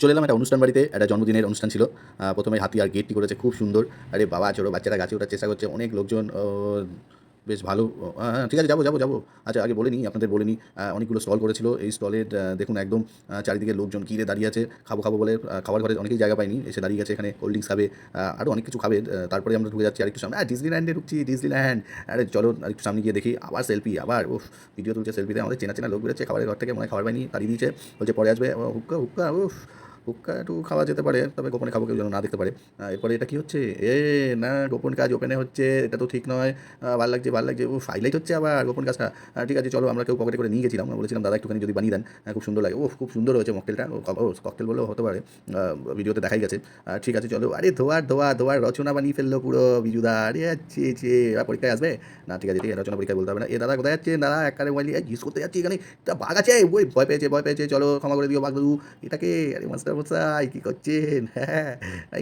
চলে এলাম একটা অনুষ্ঠান বাড়িতে, একটা জন্মদিনের অনুষ্ঠান ছিল। প্রথমে হাতি আর গেটটি করেছে, খুব সুন্দর। আরে বাবা, ছোটো বাচ্চারা গাছে ওঠার চেষ্টা করছে, অনেক লোকজন বেশ ভালো। হ্যাঁ ঠিক আছে, যাব যাব যাব। আচ্ছা আগে বলে নিই, আপনাদের বলে নিই অনেকগুলো স্টল করেছিল। এই স্টলের দেখুন একদম চারিদিকে লোকজন ঘিরে দাঁড়িয়ে আছে, খাব খাব বলে খাবার ঘরে অনেকেই জায়গা পায়নি, এসে দাঁড়িয়ে গেছে এখানে কোল্ড ড্রিঙ্কস খাবে আরও অনেক কিছু খাবে তারপরে আমরা ঢুকে যাচ্ছি আরেকটু সামনে। আর ডিজনিল্যান্ডে ঢুকছি ডিজনিল্যান্ড আরে চলো, আরেকটু সামনে গিয়ে দেখি, আবার সেলফি আবার ও ভিডিও তুলছে সেলফিতে আমাদের চেনা চেনা লোক বেরোচ্ছে, খাবারের ঘর থেকে মনে হয় খাবার পায়নি, তাড়িয়ে দিয়েছে, বলছে পরে আসবে হুক্কা হুক্কা, উফ। হুক্কা একটু খাওয়া যেতে পারে, তবে গোপনে খাব, কেউ যেন না দেখতে পারে। এরপরে এটা কি হচ্ছে? এ, না, গোপন কাজ ওপেনে হচ্ছে, এটা তো ঠিক নয়। ভালো লাগছে ভালো লাগছে ও হাইলাইট হচ্ছে আবার গোপন কাজটা। ঠিক আছে, চলো আমরা কেউ পকেটে করে নিয়ে গেছিলাম। বলেছিলাম, দাদা, একটুখানি যদি বানিয়ে দেন। খুব সুন্দর লাগে। ও খুব সুন্দর হয়েছে মকটেলটা ও ককটেল বলেও হতে পারে। ভিডিওতে দেখাই গেছে। ঠিক আছে, চলো। আরে, ধোয়ার ধোয়া ধোয়ার রচনা বানিয়ে ফেলল পুরো বিজুদা। আরে ছে এরা পরীক্ষায় আসবে? না, ঠিক আছে, ঠিক রচনা পরীক্ষায় বলতে হবে না। এ, দাদা, কোথায় যাচ্ছে দাদা এক কারে মোবাইল ইউজ করতে যাচ্ছি এখানে। বাঘ আছে? ওই, ভয় পেয়েছে ভয় পেয়েছে। চলো, ক্ষমা করে দিও বাঘ দাদু এটাকে আরে, মাস্টার মশাই, কী করছেন? হ্যাঁ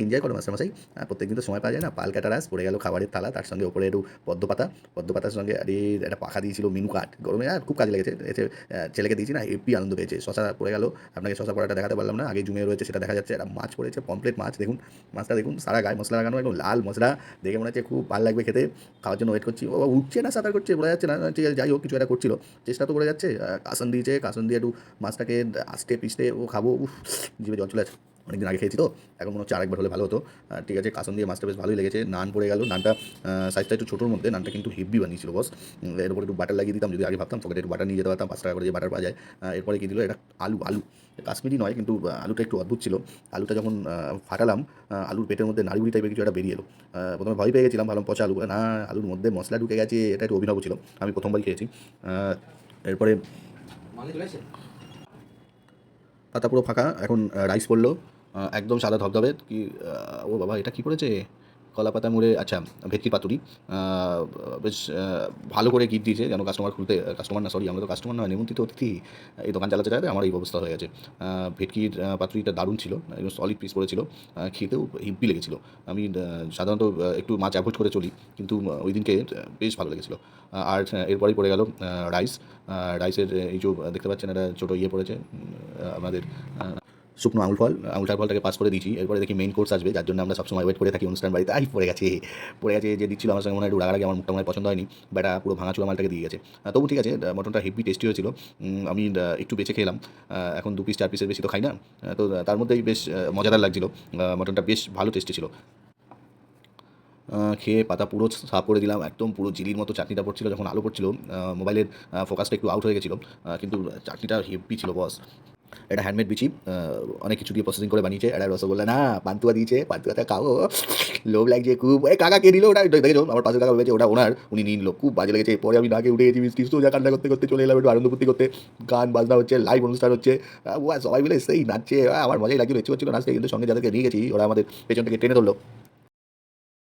এনজয় করো মাস্টার মশাই আর প্রত্যেকদিন তো সময় পাওয়া যায় না, পাল কাটা রাস, পড়ে গেল খাবারের থালা, তার সঙ্গে ওপরে একটু পদ্ম পাতা পদ্ম পাতার সঙ্গে, আরে, একটা পাখা দিয়েছিল মিনু কাঠ। গরমে আর খুব কাজে লেগেছে, এসে ছেলেকে দিয়েছি না হেপি আনন্দ পেয়েছে। শশা পড়ে গেল, আপনাকে শশা পড়াটা দেখাতে পারলাম না, আগে জুমে রয়েছে, সেটা দেখা যাচ্ছে, একটা মাছ পড়েছে পমপ্লেট মাছ, দেখুন, মাছটা দেখুন, সারা গায়ে মশলা লাগানো, একদম লাল মশলা, দেখে মনে হচ্ছে খুব ভালো লাগবে খেতে, খাওয়ার জন্য ওয়েট করছি, ও উঠছে না, সাঁতার করছে, বোঝা যাচ্ছে না, ঠিক আছে, যাই হোক, কিছু একটা করছিল, চেষ্টা তো করে যাচ্ছে কাসন দিয়েছে, কাসন দিয়ে একটু মাছটাকে আস্তে পিস্তে ও খাব, উফ জল চলে আছে অনেকদিন আগে খেয়েছি তো, এখন মনে হচ্ছে আরেকবার হলে ভালো হতো। ঠিক আছে, কাসন দিয়ে মাছটা বেশ ভালোই লেগেছে, নান পড়ে গেল। নানটা সাইজটা একটু ছোটোর মধ্যে, নানটা কিন্তু হেভি বানিয়েছিল বস এর উপরে একটু বাটার লাগিয়ে দিতাম, যদি আগে ভাবতাম পকেটে একটু বাটার নিয়ে যেতে পারতাম, পাঁচ টাকা করে যে বাটার পাওয়া যায়। এরপরে কি দিল, এটা আলু আলু। কাশ্মীরি নয়, কিন্তু আলুটা একটু অদ্ভুত ছিল। আলুটা যখন ফাটালাম আলুর পেটের মধ্যে নাড়িগুড়ি টাইপের কিছু একটা বেরিয়ে এলো। প্রথমে ভয় পেয়ে গেছিলাম ভালো পচা আলু। না, আলুর মধ্যে মশলা ঢুকে গেছে। এটা একটু অভিনব ছিল, আমি প্রথমবার খেয়েছি। এরপরে পাতা পুরো ফাঁকা, এখন রাইস পড়ল একদম সাদা ধবধবে, কি ও বাবা, এটা কি পড়েছে? কলা পাতা মুড়ে আচ্ছা ভেটকি পাতুরি বেশ ভালো করে গিট দিয়েছে যেন কাস্টমার খুলতে কাস্টমার না সরি আমরা তো কাস্টমার না নিমন্ত্রিত অতিথি, এই দোকান চালাতে চালাতে আমার এই অবস্থা হয়ে গেছে। ভেটকির পাতুরিটা দারুণ ছিল একদম সলিড পিস পড়েছিল খেতেও হিম্পি লেগেছিল। আমি সাধারণত একটু মাছ অ্যাভয়েড করে চলি, কিন্তু ওই দিনকে বেশ ভালো লেগেছিলো। আর এরপরেই পড়ে গেল রাইস রাইসের এই যে, দেখতে পাচ্ছেন, একটা ছোটো ইয়ে পড়েছে আমাদের শুকনো আঙুল ফল, আঙুলটার ফলটাকে পাস করে দিয়েছি। এরপরে দেখি মেইন কোর্স আসবে, যার জন্য আমরা সবসময় ওয়েট করে থাকি অনুষ্ঠান বাড়িতে। আই, পড়ে গেছে। পড়ে গেছে যে দিচ্ছিল আমার সঙ্গে মনে হয় রাগারাগি, আমার মুখটা মনে পছন্দ হয়নি। বেটা পুরো ভাঙাচুরা মালটাকে দিয়ে গেছে। তবু ঠিক আছে মটনটা হেভি টেস্টি হয়েছিল। আমি একটু বেছে খেলাম। এখন দু পিস চার পিসের বেশি তো খাই না। তো তার মধ্যেই বেশ মজাদার লাগছিল। মটনটা বেশ ভালো টেস্টি ছিল। খেয়ে পাতা পুরো সাফ করে দিলাম। একদম পুরো জিলির মতো চাটনিটা পড়ছিল, যখন আলো পড়ছিল। মোবাইলের ফোকাসটা একটু আউট হয়ে গেছিল। কিন্তু চাটনিটা হেভি ছিল বস এটা হ্যান্ডমেড বিচি অনেক কিছু দিয়ে প্রসেসিং করে বানিয়েছে। এটা রসগোল্লা, না, পান্তুয়া দিয়েছে পান্তুয়াটা খাও। লোভ লাগছে খুব। এই কাকা কে দিল? ওটা দেখেছ আমার পাশে কাকা ভেবেছে, ওটা ওনার, উনি নিয়ে নিল। খুব বাজে লেগেছে। পরে আমি নাকে উঠে গেছি, মিষ্টি সোজা কান্না করতে করতে চলে এলাম, একটু আনন্দ ফুর্তি করতে। গান, বাজনা হচ্ছে লাইভ অনুষ্ঠান হচ্ছে। সবাই মিলে সেই নাচছে। আমার মজাই লাগছিল, ইচ্ছে হচ্ছিল নাচতে, কিন্তু সঙ্গে যাদেরকে নিয়ে গেছি, ওরা আমাদের পেছন থেকে টেনে ধরলো।